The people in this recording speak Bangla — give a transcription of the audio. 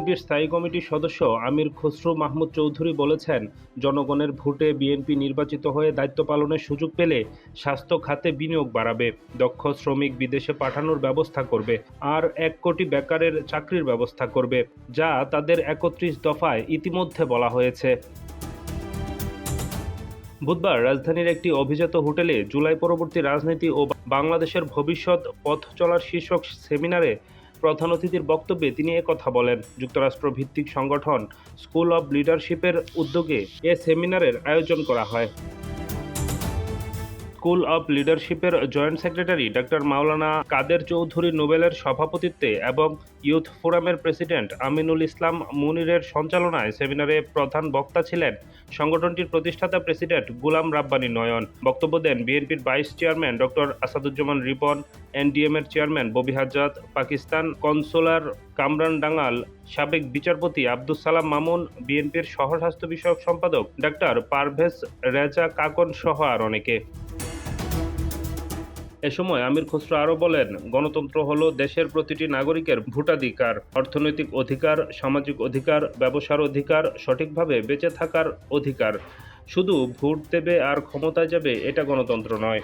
বিএনপির স্থায়ী কমিটির সদস্য আমির খসরু মাহমুদ চৌধুরী বলেছেন, জনগণের ভোটে বিএনপি নির্বাচিত হয়ে দায়িত্ব পালনের সুযোগ পেলে স্বাস্থ্য খাতে বিনিয়োগ বাড়াবে, দক্ষ শ্রমিক বিদেশে পাঠানোর ব্যবস্থা করবে, আর এক কোটি বেকারের চাকরির ব্যবস্থা করবে, যা তাদের একত্রিশ দফায় ইতিমধ্যে বলা হয়েছে। বুধবার রাজধানীর একটি অভিজাত হোটেলে জুলাই পরবর্তী রাজনীতি ও বাংলাদেশের ভবিষ্যৎ পথ চলার শীর্ষক সেমিনারে প্রধান অতিথির বক্তব্যে তিনি কথা বলেন। যুক্তরাষ্ট্র ভিত্তিক সংগঠন স্কুল অব লিডারশিপের উদ্যোগে এ সেমিনারের আয়োজন করা হয়। School of লিডারশিপের joint secretary doctor Maulana Kader Chowdhury নোবেলের সভাপতিত্বে এবং ইউথ ফোরামের প্রেসিডেন্ট আমিনুল ইসলাম মুনিরের সঞ্চালনায় সেমিনারে প্রধান বক্তা ছিলেন সংগঠনটির প্রতিষ্ঠাতা প্রেসিডেন্ট গুলাম রাব্বানী নয়ন। বক্তব্য দেন বিএনপির vice chairman doctor Asaduzzaman Ripon, NDM এর চেয়ারম্যান ববি হাজাদ পাকিস্তান কনসোলার কামরান ডাঙ্গাল, সাবেক বিচারপতি আব্দুস সালাম মামুন, বিএনপির শহর স্বাস্থ্য বিষয়ক সম্পাদক ডাক্তার পারভেজ রেজা কাকন সহ আর অনেকে। এ সময় আমির খসরু আরও বলেন, গণতন্ত্র হলো দেশের প্রতিটি নাগরিকের ভোটাধিকার, অর্থনৈতিক অধিকার, সামাজিক অধিকার, ব্যবসার অধিকার, সঠিকভাবে বেঁচে থাকার অধিকার। শুধু ভোট দেবে আর ক্ষমতায় যাবে এটা গণতন্ত্র নয়।